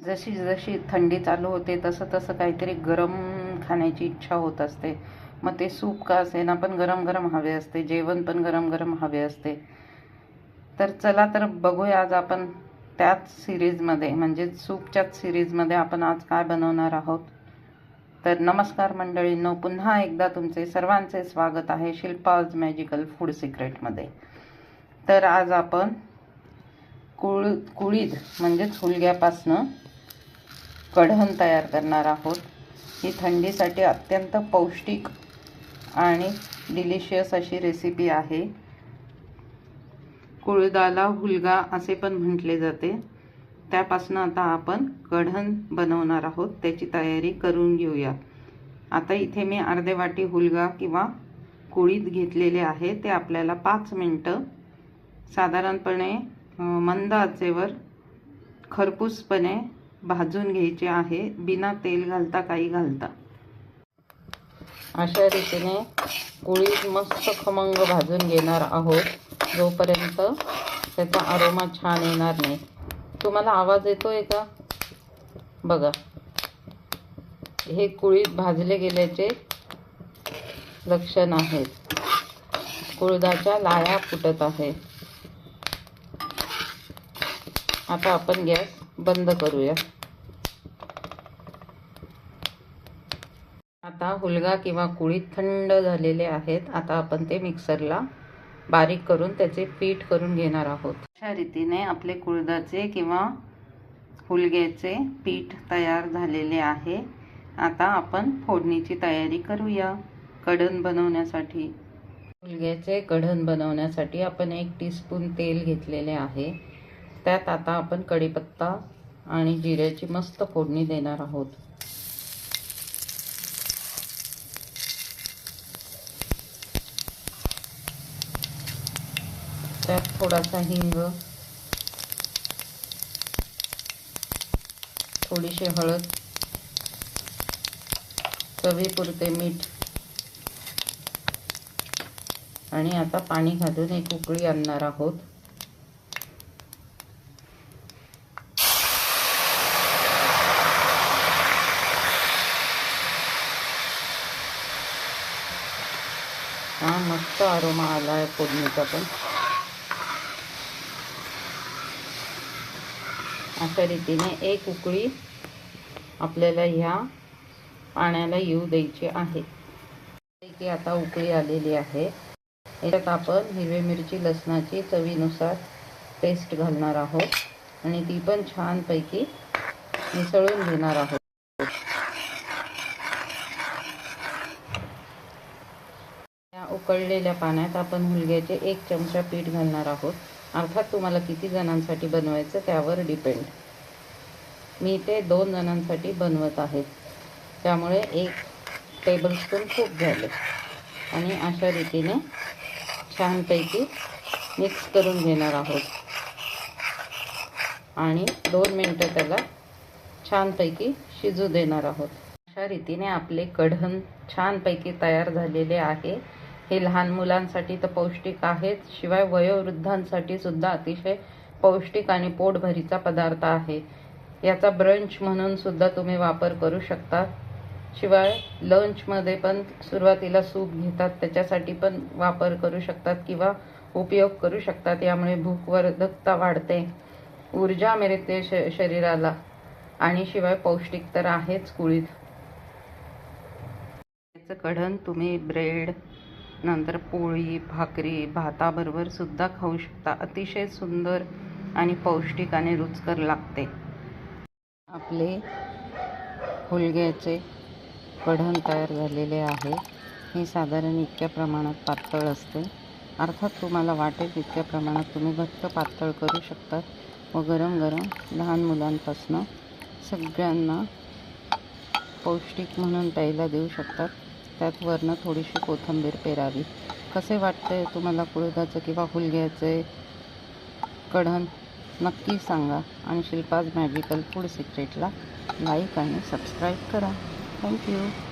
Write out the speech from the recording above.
जशी जशी थंडी चालू होते तसं तसं काहीतरी गरम खाण्याची इच्छा होत असते. मग ते सूप का असेना पण गरम गरम हवे असते जेवण पण गरम गरम हवे असते. तर चला तर बघूया आज आपण त्याच सिरीजमध्ये म्हणजे सूपच्याच सिरीजमध्ये आपण आज काय बनवणार आहोत. तर नमस्कार मंडळींनो पुन्हा एकदा तुमचे सर्वांचे स्वागत आहे शिल्पाज मॅजिकल फूड सिक्रेटमध्ये. तर आज आपण कुळ कुळीद म्हणजेच हुलग्यापासनं कढण तयार करणार आहोत. ही थंडीसाठी अत्यंत पौष्टिक आणि डिलिशियस अशी रेसिपी आहे. कुळदाला हुलगा असे पण म्हटले जाते. त्यापासून आता आपण कढण बनवणार आहोत. त्याची तयारी करून घेऊया. आता इथे मी अर्धे वाटी हुलगा किंवा कुळीत घेतलेले आहे. ते आपल्याला पाच मिनटं साधारणपणे मंद आचेवर खरपूसपणे भाजून घ्यायचे आहे. बिना तेल घालता काही घालता. अशा रीतीने कुळीद मस्त खमंग भाजून घेणार आहोत. जोपर्यंत त्याचा अरोमा छान येणार नाही. तुम्हाला आवाज येतोय का? बघा. हे कुळीत भाजले गेल्याचे लक्षण आहेत कुळदाच्या लाया फुटत आहे. आता आपण गॅस बंद करूया. आता हुलगा किंवा कुळीत थंड झालेले आहेत आता आपण ते मिक्सरला बारीक करून त्याचे पीठ करून घेणार आहोत. अशा रीतीने आपले कुळदाचे किंवा हुलग्याचे पीठ तयार झालेले आहे. आता आपण फोडणीची तयारी करूया. कढण बनवण्यासाठी. हुलग्याचे कढण बनवण्यासाठी आपण एक टीस्पून तेल घेतलेले आहे. त्यात आता आपण कढीपत्ता आणि जिऱ्याची मस्त फोडणी देणार आहोत. त्यात थोडासा हिंग थोडीशी हळद चवीपुरते मीठ आणि आता पाणी घालून एक उकळी आणणार आहोत. हा मस्त आरोमा आला आहे फोडणीचा पण. अशा रीतीने एक उकळी आपल्याला ह्या पाण्याला येऊ द्यायची आहे. की आता उकळी आलेली आहे. याच्यात आपण हिरवी मिरची लसणाची चवीनुसार पेस्ट घालणार आहोत आणि ती पण छानपैकी मिसळून घेणार आहोत. उकळलेल्या पाण्यात आपण हुलग्याचे एक चमचा पीठ घालणार आहोत. अर्थात तुम्हाला किती जणांसाठी बनवायचं त्यावर डिपेंड मी ते दोन जणांसाठी बनवत आहे. त्यामुळे एक टेबलस्पून खूप झाले. आणि अशा रीतीने छानपैकी मिक्स करून घेणार आहोत. आणि दोन मिनटं त्याला छानपैकी शिजू देणार आहोत. अशा रीतीने आपले कढण छानपैकी तयार झालेले आहे. हे लहान मुलांसाठी तर पौष्टिक आहेत शिवाय वयोवृद्धांसाठी सुद्धा अतिशय पौष्टिक आणि पोटभरीचा पदार्थ आहे. याचा ब्रंच म्हणून सुद्धा तुम्ही वापर करू शकता. शिवाय लंचमध्ये पण सुरुवातीला सूप घेतात. त्याच्यासाठी पण वापर करू शकतात किंवा उपयोग करू शकतात. यामुळे भूकवर्धकता वाढते. ऊर्जा मिळते श शरीराला. आणि शिवाय पौष्टिक तर आहेच कुळीत. याचं कढण तुम्ही ब्रेड नंतर पोळी भाकरी भाताबरोबर सुद्धा खाऊ शकता. अतिशय सुंदर आणि पौष्टिक आणि रुचकर लागते. आपले हुलग्याचे कढण तयार झालेले आहे. हे साधारण इतक्या प्रमाणात पातळ असते. अर्थात तुम्हाला वाटेल तितक्या प्रमाणात तुम्ही घट्ट पातळ करू शकतात. व गरम गरम लहान मुलांपासनं सगळ्यांना पौष्टिक म्हणून प्यायला देऊ शकतात. त्यात वरनं थोडीशी कोथिंबीर पेरावी. कसे वाटते तुम्हाला कुळदाचं किंवा हुलग्याचे? कढण नक्की सांगा. आणि शिल्पाज मॅजिकल फूड सिक्रेटला लाईक आणि सबस्क्राईब करा. Thank you.